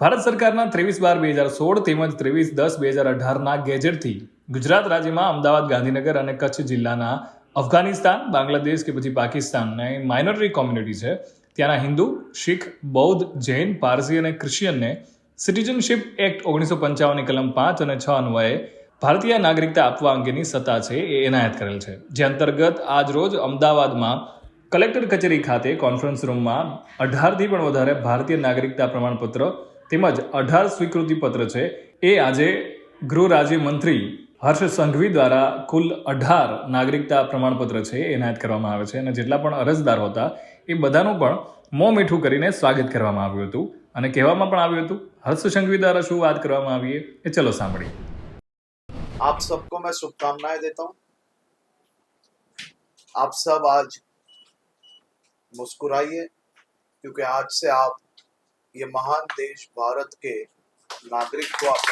ભારત સરકારના ત્રેવીસ બાર બે હજાર સોળ તેમજ ત્રેવીસ દસ બે હજાર અઢારના ગેજેટથી ગુજરાત રાજ્યમાં અમદાવાદ, ગાંધીનગર અને કચ્છ જિલ્લાના અફઘાનિસ્તાન, બાંગ્લાદેશ કે પછી પાકિસ્તાનની માઇનોરિટી કોમ્યુનિટી છે. ત્યાંના હિન્દુ, શીખ, બૌદ્ધ, જૈન, પારસી અને ક્રિશ્ચિયનને સિટીઝનશિપ એક્ટ ઓગણીસો પંચાવનની કલમ પાંચ અને છ અન્વયે ભારતીય નાગરિકતા આપવા અંગેની સત્તા છે એ એનાયત કરેલ છે. જે અંતર્ગત આજ રોજ અમદાવાદમાં કલેક્ટર કચેરી ખાતે કોન્ફરન્સ રૂમમાં અઢારથી પણ વધારે ભારતીય નાગરિકતા પ્રમાણપત્ર તેમજ અઢાર સ્વીકૃતિ પત્ર છે. એ આજે ગૃહ રાજ્યમંત્રી હર્ષ સંઘવી દ્વારા કુલ અઢાર નાગરિકતા પ્રમાણપત્ર છે એનાયત કરવામાં આવે છે અને જેટલા પણ અરજદાર હતા, એ બધાનું પણ મોં મીઠું કરીને સ્વાગત કરવામાં આવ્યું હતું. અને કહેવામાં પણ આવ્યું હતું, હર્ષ સંઘવી દ્વારા શું વાત કરવામાં આવી એ ચલો સાંભળીએ. આપ સબકો મેં શુભકામનાએं દેતા હું. આપ સબ આજ મુસ્કુરાઈએ, ક્યોંકि આજ સે આપ ये महान देश भारत के नागरिक को आप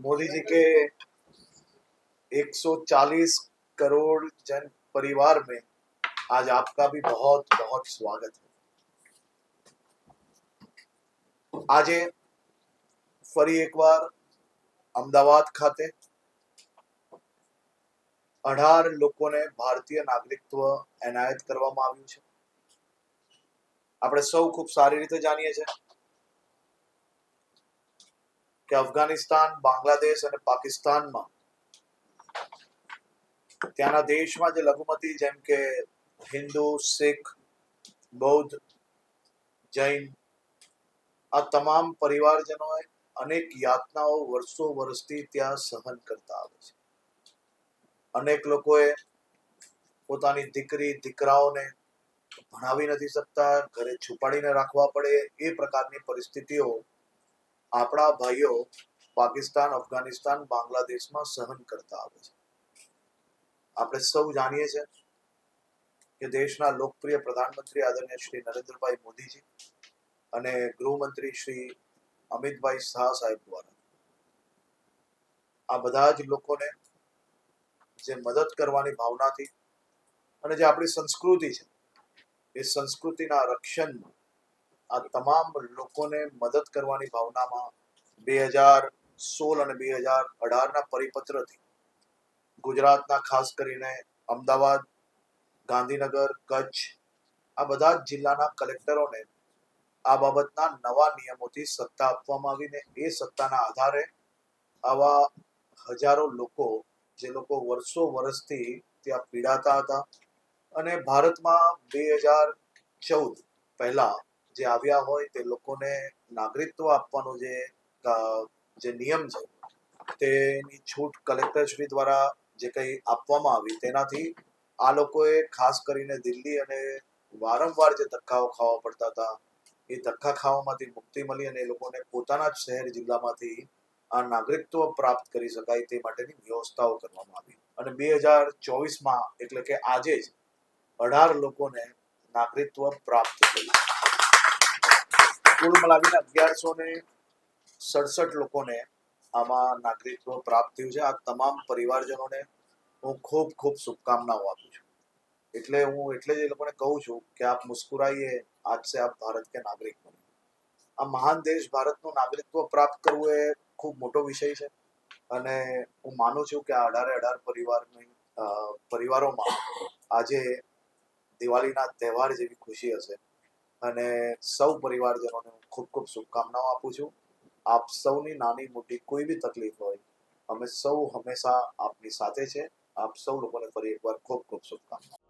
मोदी जी के 140 करोड़ जन परिवार में आज आपका भी बहुत बहुत स्वागत है આજે ફરી એકવાર અમદાવાદ ખાતે અઢાર લોકોને ભારતીય નાગરિકત્વ એનાયત કરવામાં આવ્યું છે આપણે સૌ ખૂબ સારી રીતે જાણીએ છીએ કે અફઘાનિસ્તાન, બાંગ્લાદેશ અને પાકિસ્તાનમાં ત્યાંના દેશમાં જે લઘુમતી જેમ કે હિન્દુ, શીખ, બૌદ્ધ, જૈન આ તમામ પરિવારજનોએ અનેક યાતનાઓ વર્ષો વર્ષથી ત્યાં સહન કરતા આવે છે. અનેક લોકોએ પોતાની દીકરી, દીકરાઓને ભણાવી નથી શકતા, ઘરે છુપાડીને રાખવા પડે એ પ્રકારની પરિસ્થિતિઓ આપણા ભાઈઓ પાકિસ્તાન, અફઘાનિસ્તાન, બાંગ્લાદેશમાં સહન કરતા આવે છે. આપણે સૌ જાણીએ છીએ કે દેશના લોકપ્રિય પ્રધાનમંત્રી આદરણીય શ્રી નરેન્દ્રભાઈ મોદીજી અને ગૃહમંત્રી શ્રી અમિતભાઈ શાહ સાહેબ દ્વારા આ બધા જ લોકોને જે મદદ કરવાની ભાવનાથી અને જે આપણી સંસ્કૃતિ છે એ સંસ્કૃતિના રક્ષણમાં આ તમામ લોકોને મદદ કરવાની ભાવનામાં બે હજાર સોળ અને બે હજાર અઢારના પરિપત્રથી ગુજરાતના ખાસ કરીને અમદાવાદ, ગાંધીનગર, કચ્છ આ બધા જિલ્લાના કલેક્ટરોને આ બાબતના નવા નિયમોથી સત્તા આપવામાં આવીને એ સત્તાના આધારે આવા હજારો લોકો જે લોકો વર્ષો વર્ષથી ત્યાં પીડાતા હતા અને ભારતમાં બે હજાર ચૌદ પહેલા જે આવ્યા હોય તે લોકોને નાગરિકત્વ આપવાનો જે જે નિયમ છે, તેની છૂટ કલેક્ટરશ્રી દ્વારા જે કંઈ આપવામાં આવી તેનાથી આ લોકોએ ખાસ કરીને દિલ્હી અને વારંવાર જે ધક્કાઓ ખાવા પડતા હતા, એ ધક્કા ખાવામાંથી મુક્તિ મળી અને એ લોકોને પોતાના જ શહેર જિલ્લામાંથી આ નાગરિકત્વ પ્રાપ્ત કરી શકાય તે માટેની વ્યવસ્થાઓ કરવામાં આવી. અને બે હજાર ચોવીસમાં એટલે કે આજે જ અઢાર લોકોને નાગરિકત્વ પ્રાપ્ત થયું. કુલ મળાવીને અગિયારસો ને સડસઠ લોકોને આમાં નાગરિકત્વ પ્રાપ્ત થયું છે. આ તમામ પરિવારજનોને હું ખૂબ ખૂબ શુભકામનાઓ આપું છું. એટલે હું એટલે જ એ લોકોને કહું છું કે આપ મુસ્કુરાઈએ આજ સે આપ ભારત કે નાગરિક બનો. આ મહાન દેશ ભારતનું નાગરિકત્વ પ્રાપ્ત કરવું એ ખૂબ મોટો વિષય છે. અને હું માનું છું કે આ અઢારે અઢાર પરિવારની પરિવારોમાં આજે દિવાળીના તહેવાર જેવી ખુશી હશે. અને સૌ પરિવારજનોને હું ખૂબ ખૂબ શુભકામનાઓ આપું છું. આપ સૌની નાની મોટી કોઈ બી તકલીફ હોય, અમે સૌ હંમેશા આપની સાથે છે. આપ સૌ લોકોને ફરી એકવાર ખૂબ ખૂબ શુભકામનાઓ.